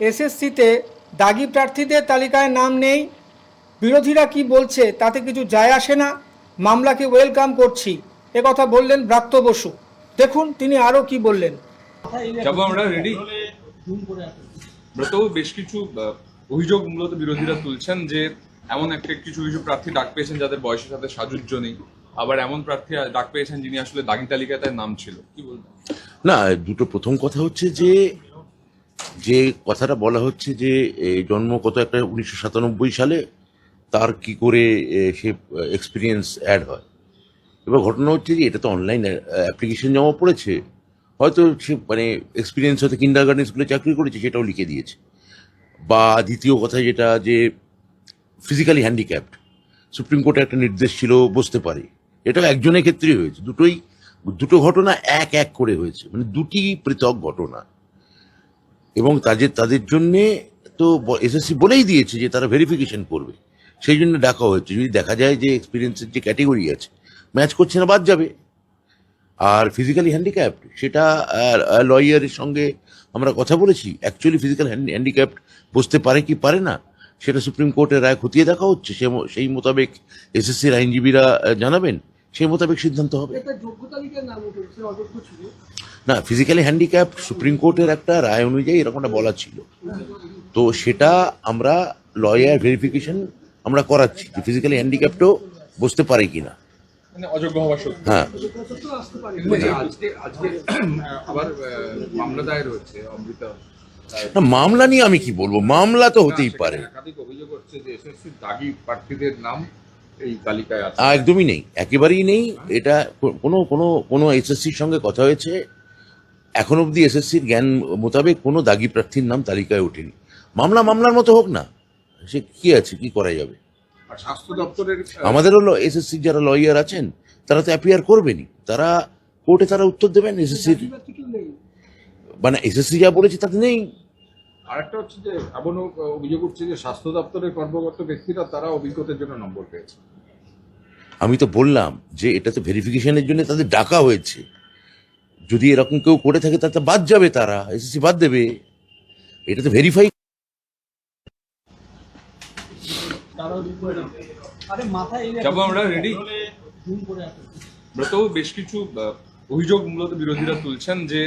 এসএসসিতে দাগি প্রার্থীদের তালিকায় নাম নেই। বিরোধীরা কি বলছে তাতে কিছু যায় আসে না। মামলাকে ওয়েলকাম করছি। একথা বললেন ব্রাত্য বসু। দেখুন তিনি আরও কি বললেন। যাব আমরা রেডি ব্রতবাবু বেশ কিছু অভিযোগ মূলত বিরোধীরা তুলছেন যে এমন একটা কিছু কিছু প্রার্থী ডাক পেয়েছেন যাদের বয়সের সাথে সাজুজ্য নেই। আবার এমন প্রার্থী ডাক পেয়েছেন যিনি আসলে দাগি তালিকায় তার নাম ছিল। কি বলবেন? না দুটো প্রথম কথা হচ্ছে যে যে কথাটা বলা হচ্ছে যে জন্ম কত একটা? উনিশশো সাতানব্বই সালে তার কি করে সে এক্সপিরিয়েন্স অ্যাড হয়। এবার ঘটনা হচ্ছে যে, এটা তো অনলাইন অ্যাপ্লিকেশন জমা পড়েছে। হয়তো সে মানে এক্সপিরিয়েন্স হয়তো কিন্ডার গার্ডেন স্কুলে চাকরি করেছে, সেটাও লিখে দিয়েছে। বা দ্বিতীয় কথা যেটা, যে ফিজিক্যালি হ্যান্ডিক্যাপড সুপ্রিম কোর্টে একটা নির্দেশ ছিল, বসতে পারে। এটা একজনের ক্ষেত্রেই হয়েছে। দুটোই, দুটো ঘটনা এক এক করে হয়েছে। মানে দুটি পৃথক ঘটনা। এবং তাদের তাদের জন্যে তো এসএসসি বলেই দিয়েছে যে তারা ভেরিফিকেশন করবে। সেই জন্য ডাকা হয়েছে। যদি দেখা যায় যে এক্সপিরিয়েন্সের যে ক্যাটেগরি আছে ম্যাচ করছে না, বাদ যাবে। আর ফিজিক্যালি হ্যান্ডিক্যাপ্ট সেটা লয়ারের সঙ্গে আমরা কথা বলেছি। অ্যাকচুয়ালি ফিজিক্যাল হ্যান্ডিক্যাপ্ট বসতে পারে কি পারে না, সেটা সুপ্রিম কোর্টের রায় খতিয়ে দেখা হচ্ছে। সেই মোতাবেক এসএসসির আইনজীবীরা জানাবেন। সেই মোতাবেক সিদ্ধান্ত হবে। না ফিজিক্যালি হ্যান্ডিক্যাপ সুপ্রিম কোর্টের একটা রায় অনুযায়ী এরকমটা বলা ছিল। তো সেটা আমরা লয়ার ভেরিফিকেশন আমরা করাচ্ছি যে ফিজিক্যালি হ্যান্ডিক্যাপটাও বসতে পারে কিনা। মানে অযোগ্য হ্যাঁ। আজকে আজকে আবার মামলা দায়ের হচ্ছে অমৃতা। না মামলা নিয়ে আমি কি বলব? মামলা তো হতেই পারে। একাধিক অভিযোগ হচ্ছে যে এসএসসি দাগি প্রার্থীদের নাম এই তালিকায় আছে। একদমই নেই একেবারেই নেই। এটা কোনো কোনো কোনো এসএসসির সঙ্গে কথা হয়েছে। এখন অবধি এসএসসির জ্ঞান মোতাবেক কোনো দাগি প্রার্থীর নাম তালিকায় ওঠেনি। মামলা মামলার মতো হোক না সে কি আছে কি করা যাবে? স্বাস্থ্য দপ্তরের আমাদের হলো এসএসসি যারা লয়ার আছেন তারা তো অ্যাপিয়ার করবেনই। তারা কোর্টে তারা উত্তর দেবেন এসএসসির মানে এসএসসি যা বলেছে তাতে নেই। আরেকটা হচ্ছে যে এমনও অভিযোগ উঠছে যে স্বাস্থ্য দপ্তরের কর্মকর্তা ব্যক্তিরা তারা অভিজ্ঞতার জন্য নম্বর পেয়েছে। আমি তো বললাম যে এটা তো ভেরিফিকেশনের জন্য তাদের ডাকা হয়েছে। যদি এরকম কেউ করে থাকে তাতে বাদ যাবে তারা এসএসসি বাদ দেবে। এটা তো ভেরিফাই যাব আমরা রেডি ব্রতবাবু বেশ কিছু অভিযোগ মূলত বিরোধীরা তুলছেন যে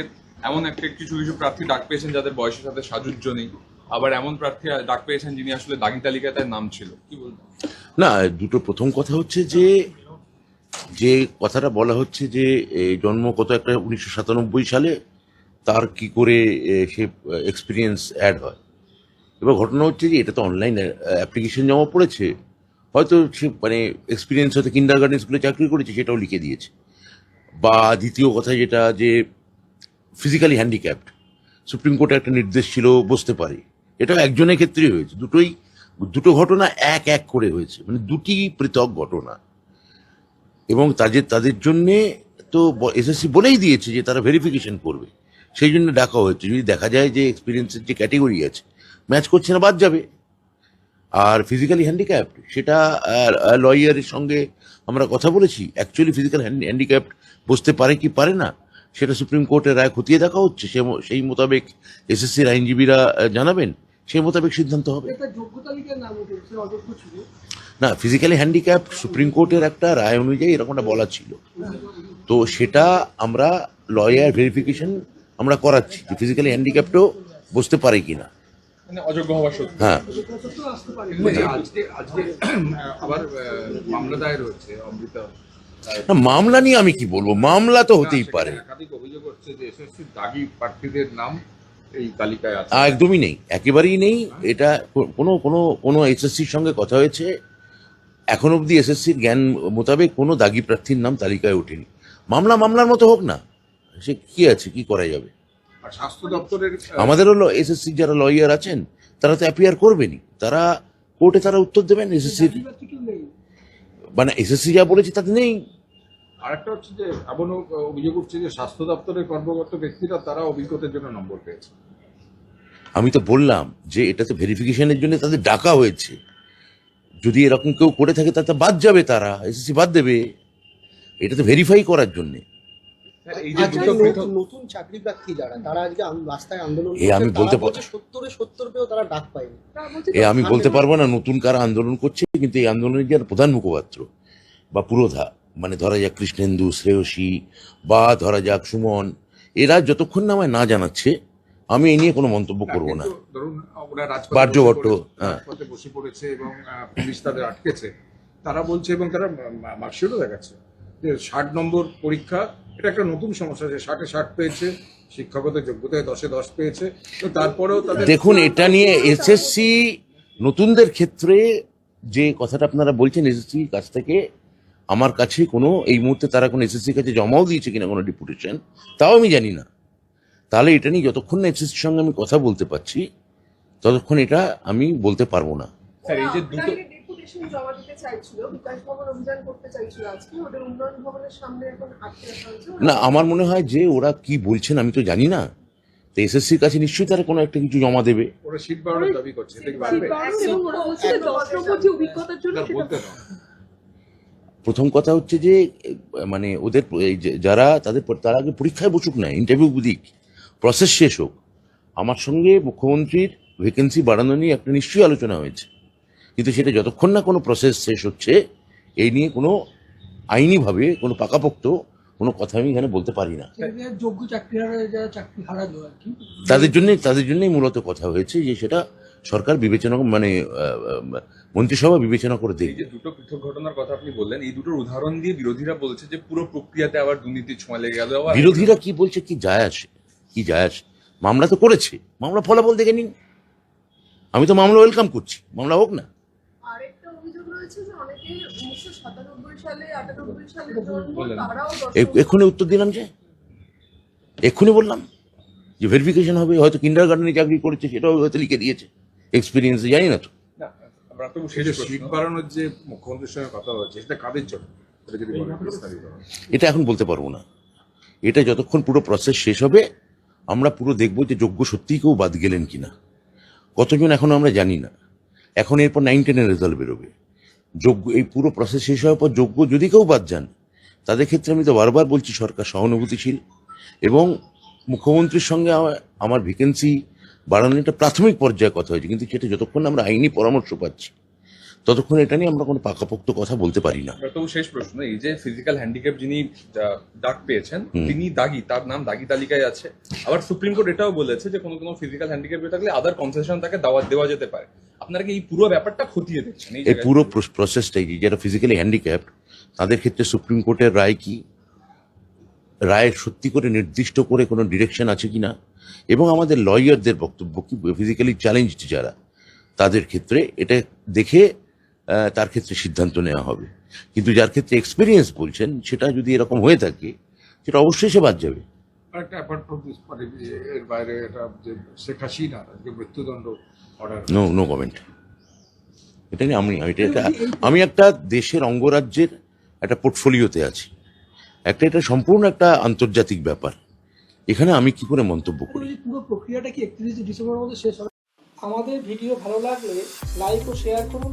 এমন একটা কিছু কিছু প্রার্থী ডাক পেয়েছেন যাদের বয়সের সাথে সাজুজ্য নেই। আবার এমন প্রার্থী ডাক পেয়েছেন যিনি আসলে দাগি তালিকায় তার নাম ছিল। কি বলবেন? না, দুটো প্রথম কথা হচ্ছে যে যে কথাটা বলা হচ্ছে যে জন্ম কত একটা উনিশশো সাতানব্বই সালে, তার কি করে সে এক্সপিরিয়েন্স অ্যাড হয়। এবার ঘটনা হচ্ছে যে, এটা তো অনলাইন অ্যাপ্লিকেশন জমা পড়েছে। হয়তো সে মানে এক্সপিরিয়েন্স হয়তো কিন্ডার গার্ডেন স্কুলে চাকরি করেছে, সেটাও লিখে দিয়েছে। বা দ্বিতীয় কথা যেটা যে ফিজিক্যালি হ্যান্ডিক্যাপড সুপ্রিম কোর্টে একটা নির্দেশ ছিল, বসতে পারে। এটা একজনের ক্ষেত্রেই হয়েছে। দুটোই, দুটো ঘটনা এক এক করে হয়েছে। মানে দুটি পৃথক ঘটনা। এবং তাদের তাদের জন্যে তো এসএসসি বলেই দিয়েছে যে তারা ভেরিফিকেশন করবে। সেই জন্য ডাকা হয়েছে। যদি দেখা যায় যে এক্সপিরিয়েন্সের যে ক্যাটেগরি আছে ম্যাচ করছে না, বাদ যাবে। আর ফিজিক্যালি হ্যান্ডিক্যাপ্ট সেটা লয়ারের সঙ্গে আমরা কথা বলেছি। অ্যাকচুয়ালি ফিজিক্যাল হ্যান্ডিক্যাপ্ট বসতে পারে কি পারে না সেটা সুপ্রিম কোর্টের রায় খতিয়ে দেখা হচ্ছে। সে সেই মোতাবেক এসএসসির আইনজীবীরা জানাবেন। সেই মোতাবেক সিদ্ধান্ত হবে। না ফিজিক্যালি হ্যান্ডিক্যাপ সুপ্রিম কোর্টের একটা রায় অনুযায়ী এরকমটা বলা ছিল। তো সেটা আমরা লয়ার ভেরিফিকেশন আমরা করাচ্ছি যে ফিজিক্যালি হ্যান্ডিক্যাপটাও বসতে পারে কিনা। মানে অযোগ্য হওয়া সত্য হ্যাঁ। আজকে আজকে আবার মামলা দায়ের হচ্ছে অমৃতা। না মামলা নিয়ে আমি কি বলব? মামলা তো হতেই পারে। একাধিক অভিযোগ হচ্ছে যে এসএসসি দাগি প্রার্থীদের নাম এই তালিকায় আছে। আহ, একদমই নেই একেবারেই নেই। এটা কোনো কোনো কোনো এসএসসির সঙ্গে কথা হয়েছে। এখন অবধি এসএসসির জ্ঞান মোতাবেক কোনো দাগি প্রার্থীর নাম তালিকায় ওঠেনি। মামলা মামলার মতো হোক না সে কি আছে কি করা যাবে? স্বাস্থ্য দপ্তরের আমাদের হলো এসএসসি যারা লয়ার আছেন তারা তো অ্যাপিয়ার করবেনই। তারা কোর্টে তারা উত্তর দেবেন এসএসসির মানে এসএসসি যা বলেছে তাতে নেই। আরেকটা হচ্ছে যে এমনও অভিযোগ উঠছে যে স্বাস্থ্য দপ্তরের কর্মকর্তা ব্যক্তিরা তারা অভিজ্ঞতার জন্য নম্বর পেয়েছে। আমি তো বললাম যে এটা তো ভেরিফিকেশনের জন্য তাদের ডাকা হয়েছে। যদি এরকম কেউ করে থাকে তাতে বাদ যাবে তারা এসএসসি বাদ দেবে। এটা তো ভেরিফাই করার জন্যে। নতুন- চাকরি প্রার্থী যারা তারা আজকে রাস্তায় আন্দোলন এ আমি করছে, বলতে সত্তরে সত্তর পেয়েও তারা ডাক পায়নি। এ আমি বলতে পারব না নতুন কারা আন্দোলন করছে কিন্তু এই আন্দোলনের যারা প্রধান মুখপাত্র? বা পুরোধা? মানে ধরা যাক কৃষ্ণেন্দু শ্রেয়সী বা ধরা যাক সুমন এরা যতক্ষণ না আমায় না জানাচ্ছে আমি এই নিয়ে কোনো মন্তব্য করব না। কিন্তু ধরুন ওরা রাজপথে বাহ্য বসে ভট্ট, পড়েছে, হ্যাঁ। বসে পড়েছে এবং পুলিশ তাদের আটকেছে। তারা বলছে এবং তারা মার্কশিটও দেখাচ্ছে। যে ষাট নম্বর পরীক্ষা এটা একটা নতুন সমস্যা যে ষাটে ষাট পেয়েছে শিক্ষাগত যোগ্যতায় দশে দশ পেয়েছে তো তারপরেও তাদের দেখুন এটা নিয়ে এসএসসি নতুনদের ক্ষেত্রে যে কথাটা আপনারা বলছেন এসএসসি কাছ থেকে আমার কাছে কোনো এই মুহূর্তে তারা কোনো এসএসসির কাছে জমাও দিয়েছে কিনা কোনো ডিপুটেশন তাও আমি জানি না। তাহলে এটা নিয়ে যতক্ষণ না এসএসসির সঙ্গে আমি কথা বলতে পারছি ততক্ষণ এটা আমি বলতে পারব না। স্যার এই যে দুটো জমা দিতে চাইছিল বিকাশ ভবন অভিযান করতে চাইছিল আজকে ওদের উন্নয়ন ভবনের সামনে এখন আটকে রাখা হয়েছে না আমার মনে হয় যে ওরা কি বলছেন আমি তো জানি না। তো এসএসসির কাছে নিশ্চয়ই তারা কোনো একটা কিছু জমা দেবে। ওরা সিট বাড়ানোর দাবি করছে এটা কি বাড়বে? অভিজ্ঞতার জন্য সেটা প্রথম কথা হচ্ছে যে মানে ওদের এই যে যারা তাদের তারা আগে পরীক্ষায় বসুক না ইন্টারভিউ দিক প্রসেস শেষ হোক। আমার সঙ্গে মুখ্যমন্ত্রীর ভ্যাকেন্সি বাড়ানো নিয়ে একটা নিশ্চয়ই আলোচনা হয়েছে। কিন্তু সেটা যতক্ষণ না কোনো প্রসেস শেষ হচ্ছে এই নিয়ে কোনো আইনিভাবে কোনো পাকাপোক্ত কোনো কথা আমি এখানে বলতে পারি না। তাদের জন্য তাদের জন্যই মূলত কথা হয়েছে যে সেটা সরকার বিবেচনা মানে মন্ত্রিসভা বিবেচনা করে এই দেখবে। যে দুটো পৃথক ঘটনার কথা আপনি বললেন এই দুটোর উদাহরণ দিয়ে বিরোধীরা বলছে যে পুরো প্রক্রিয়াতে আবার দুর্নীতি ছোঁয়া লেগে গেল। আবার বিরোধীরা কি বলছে কি যায় আসে কি যায় আসে? মামলা তো করেছে মামলা ফলাফল দেখে নিন। আমি তো মামলা ওয়েলকাম করছি মামলা হোক না। অভিযোগ রয়েছে যে অনেকে উনিশশো সাতানব্বই সালে আটানব্বই সালে জন্ম তারাও এক্ষুনি উত্তর দিলাম যে? এক্ষুনি বললাম? যে ভেরিফিকেশন হবে হয়তো কিন্ডার গার্ডেনে চাকরি করেছে সেটাও হয়তো লিখে দিয়েছে। এক্সপিরিয়েন্স জানি না তো। এটা এখন বলতে পারব না। এটা যতক্ষণ পুরো প্রসেস শেষ হবে আমরা পুরো দেখব যে যোগ্য সত্যিই কেউ বাদ গেলেন কিনা। কতজন এখনও আমরা জানি না। এখন এরপর নাইন টেনের রেজাল্ট বেরোবে। যোগ্য, এই পুরো প্রসেস শেষ হওয়ার পর যোগ্য যদি কেউ বাদ যান, তাদের ক্ষেত্রে আমি তো বারবার বলছি সরকার সহানুভূতিশীল এবং মুখ্যমন্ত্রীর সঙ্গে আমার- ভেকেন্সি ভ্যাকেন্সি বাড়ানোর একটা প্রাথমিক পর্যায়ে কথা হয়েছে, কিন্তু সেটা যতক্ষণ আমরা আইনি পরামর্শ পাচ্ছি ততক্ষণ এটা নিয়ে আমরা কোনো পাকাপোক্ত কথা বলতে পারি না। তো শেষ প্রশ্ন এই যে ফিজিক্যাল হ্যান্ডিক্যাপ যিনি ডাক পেয়েছেন তিনি দাগি তার নাম দাগি তালিকায় আছে। আবার সুপ্রিম কোর্ট এটাও বলেছে যে কোনো কোনো ফিজিক্যাল হ্যান্ডিক্যাপ থাকলে আদার কনসেশন তাকে দাওয়াত দেওয়া যেতে পারে। আপনারা কি এই পুরো ব্যাপারটা খতিয়ে দেখছেন? এই? পুরো প্রসেসটাই যে যারা ফিজিক্যালি হ্যান্ডিক্যাপ্ট তাদের ক্ষেত্রে সুপ্রিম কোর্টের রায় কি? রায়ের সত্যি করে নির্দিষ্ট করে কোনো ডিরেকশন আছে কি না? এবং আমাদের লয়ারদের বক্তব্য কি? ফিজিক্যালি চ্যালেঞ্জড যারা তাদের ক্ষেত্রে এটা দেখে তার ক্ষেত্রে সিদ্ধান্ত নেওয়া হবে। কিন্তু যার ক্ষেত্রে এক্সপিরিয়েন্স বলছেন সেটা যদি এরকম হয়ে থাকে সেটা অবশ্যই সে বাদ যাবে। আরেকটা অ্যাপার্ট ফ্রম দিস এর বাইরে এটা যে শেখ হাসিনা যে মৃত্যুদণ্ড অর্ডার নো নো কমেন্ট এটা নিয়ে আমি এটা এটা আমি একটা দেশের অঙ্গরাজ্যের একটা পোর্টফোলিওতে আছি। একটা এটা সম্পূর্ণ একটা আন্তর্জাতিক ব্যাপার। এখানে আমি কি করে মন্তব্য করি? পুরো প্রক্রিয়াটা কি একত্রিশে ডিসেম্বরের মধ্যে শেষ হবে? আমাদের ভিডিও ভালো লাগলে লাইক ও শেয়ার করুন।